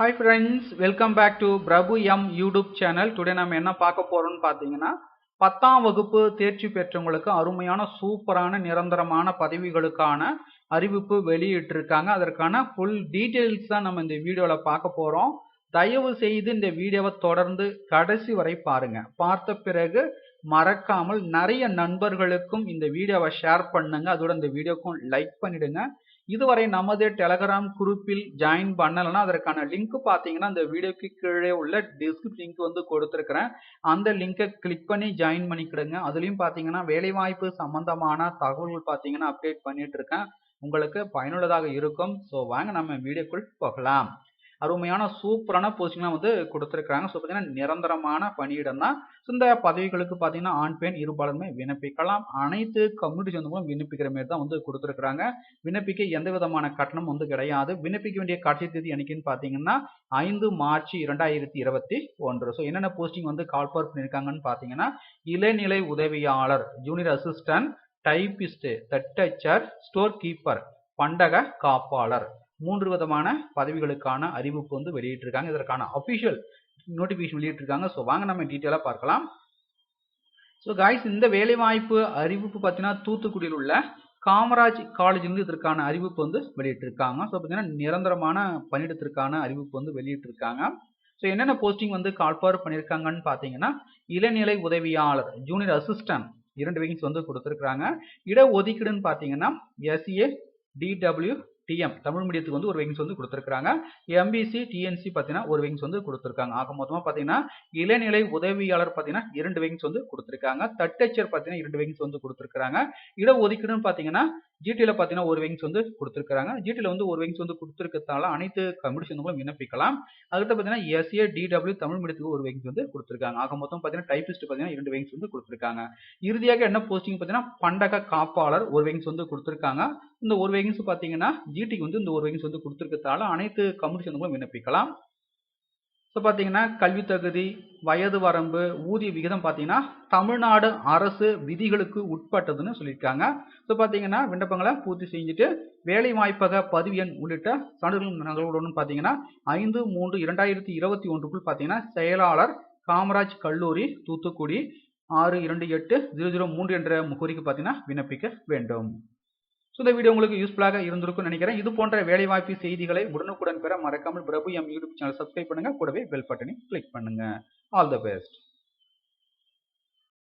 Hi friends welcome back to Prabhu M YouTube channel today நம்ம என்ன பார்க்க போறோம்னு பார்த்தீங்கன்னா பத்தாம் வகுப்பு தேர்ச்சி பெற்றவங்களுக்கு அருமையான சூப்பரான நிரந்தரமான பதவிகளுக்கான அறிவிப்பு வெளியிட்டிருக்காங்க. அதற்கான ஃபுல் டீட்டெயில்ஸ் தான் நம்ம இந்த வீடியோவில் பார்க்க போகிறோம் தயவு செய்து இந்த வீடியோவை தொடர்ந்து கடைசி வரை பாருங்க. பார்த்த பிறகு மறக்காமல் நிறைய நண்பர்களுக்கும் இந்த வீடியோவை ஷேர் பண்ணுங்க. அதோட இந்த வீடியோக்கும் லைக் பண்ணிடுங்க. இதுவரை நமது டெலகிராம் குரூப்பில் ஜாயின் பண்ணலைன்னா அதற்கான லிங்க் பார்த்தீங்கன்னா அந்த வீடியோக்கு கீழே உள்ள டிஸ்கிரிப் லிங்க் வந்து கொடுத்துருக்கிறேன். அந்த லிங்கை கிளிக் பண்ணி ஜாயின் பண்ணிக்கிடுங்க. அதுலேயும் பார்த்தீங்கன்னா வேலைவாய்ப்பு சம்பந்தமான தகவல்கள் பார்த்தீங்கன்னா அப்டேட் பண்ணிட்டு இருக்கேன். உங்களுக்கு பயனுள்ளதாக இருக்கும். ஸோ வாங்க நம்ம வீடியோக்குள் போகலாம். அருமையான சூப்பரான போஸ்டிங்லாம் வந்து கொடுத்துருக்காங்க ஸோ பார்த்தீங்கன்னா நிரந்தரமான பணியிடம் தான். ஸோ இந்த பதவிகளுக்கு பார்த்தீங்கன்னா ஆண் பெண் இருபாலருமே விண்ணப்பிக்கலாம். அனைத்து கம்யூனிட்டி சொந்தங்களும் விண்ணப்பிக்கிற மாதிரி தான் வந்து கொடுத்துருக்காங்க விண்ணப்பிக்க எந்த விதமான கட்டணம் வந்து கிடையாது. விண்ணப்பிக்க வேண்டிய கடைசி தேதி என்னைக்குன்னு பார்த்தீங்கன்னா ஐந்து மார்ச் இரண்டாயிரத்தி இருபத்தி ஒன்று. ஸோ என்னென்ன போஸ்டிங் வந்து கால்பார் பண்ணியிருக்காங்கன்னு பார்த்தீங்கன்னா இளநிலை உதவியாளர் ஜூனியர் அசிஸ்டன்ட் டைபிஸ்ட் தட்டச்சர் ஸ்டோர் கீப்பர் பண்டக காப்பாளர். மூன்று விதமான பதவிகளுக்கான அறிவிப்பு வந்து வெளியிட்டிருக்காங்க. இதற்கான அஃபிஷியல் நோட்டிஃபிகேஷன் வெளியிட்டிருக்காங்க. ஸோ வாங்க நம்ம டீட்டெயிலாக பார்க்கலாம். ஸோ காய்ஸ் இந்த வேலைவாய்ப்பு அறிவிப்பு பார்த்தீங்கன்னா தூத்துக்குடியில் உள்ள காமராஜ் காலேஜ்லேருந்து இதற்கான அறிவிப்பு வந்து வெளியிட்டிருக்காங்க. ஸோ பார்த்தீங்கன்னா நிரந்தரமான பணியிடத்திற்கான அறிவிப்பு வந்து வெளியிட்டிருக்காங்க. ஸோ என்னென்ன போஸ்டிங் வந்து கால்பார் பண்ணியிருக்காங்கன்னு பார்த்தீங்கன்னா இளநிலை உதவியாளர் ஜூனியர் அசிஸ்டன்ட் இரண்டு வேகன்ஸ் வந்து கொடுத்துருக்குறாங்க. இட ஒதுக்கீடுன்னு பார்த்தீங்கன்னா எஸ்ஏ டிடபிள்யூ டிஎம் தமிழ் மீடியத்துக்கு வந்து ஒரு விங்ஸ் வந்து கொடுத்துருக்காங்க எம்பிசி டிஎன்சி பார்த்தீங்கன்னா ஒரு விங்ஸ் வந்து கொடுத்துருக்காங்க. ஆக மொத்தமாக பார்த்தீங்கன்னா இளநிலை உதவியாளர் பார்த்தீங்கன்னா இரண்டு விங்ஸ் வந்து கொடுத்துருக்காங்க. தட்டச்சர் பார்த்தீங்கன்னா இரண்டு விங்ஸ் வந்து கொடுத்துருக்காங்க இட ஒதுக்கீடுன்னு பார்த்தீங்கன்னா ஜிடியில் பார்த்தீங்கன்னா ஒரு விங்ஸ் வந்து கொடுத்துருக்காங்க ஜிடியில் வந்து ஒரு விங்ஸ் வந்து கொடுத்துருக்கிறதால அனைத்து கமிஷன்களும் விண்ணப்பிக்கலாம். அதுக்கிட்ட பார்த்தீங்கன்னா எஸ்ஏ டிடபிள்யூ தமிழ் மீடியத்துக்கு ஒரு வேகன்ஸ் வந்து கொடுத்துருக்காங்க. ஆக மொத்தம் பார்த்தீங்கன்னா டைபிஸ்ட் பார்த்தீங்கன்னா இரண்டு வேகன்ஸ் வந்து கொடுத்துருக்காங்க. இறுதியாக என்ன போஸ்டிங் பார்த்தீங்கன்னா பண்டக காப்பாளர் ஒரு விங்ஸ் வந்து கொடுத்துருக்காங்க. இந்த ஒரு வேகன்ஸ் பார்த்தீங்கன்னா ஜிடிக்கு வந்து இந்த ஒரு வேகன்ஸ் வந்து கொடுத்துருக்கிறதால அனைத்து கம்யூனிஷன்களும் விண்ணப்பிக்கலாம். ஸோ பார்த்தீங்கன்னா கல்வி தகுதி வயது வரம்பு ஊதிய விகிதம் பார்த்தீங்கன்னா தமிழ்நாடு அரசு விதிகளுக்கு உட்பட்டதுன்னு சொல்லியிருக்காங்க. ஸோ பார்த்தீங்கன்னா விண்ணப்பங்களை பூர்த்தி செஞ்சுட்டு வேலை வாய்ப்பக பதிவு எண் உள்ளிட்ட சான்றிதழ் நகர்களுடன் பார்த்தீங்கன்னா ஐந்து மூன்று இரண்டாயிரத்தி இருபத்தி ஒன்றுக்குள் பார்த்தீங்கன்னா செயலாளர் காமராஜ் கல்லூரி தூத்துக்குடி ஆறு இரண்டு எட்டு ஜீரோ ஜீரோ மூன்று என்ற முகவரிக்கு பார்த்தீங்கன்னா விண்ணப்பிக்க வேண்டும். ஸோ இந்த வீடியோ உங்களுக்கு யூஸ்ஃபுல்லாக இருந்திருக்கும் நினைக்கிறேன். இது போன்ற வேலைவாய்ப்பு செய்திகளை உடனுக்குடன் பெற மறக்காமல் Prabhu M YouTube channel subscribe பண்ணுங்க. கூடவே பெல் பட்டனை கிளிக் பண்ணுங்க. All the best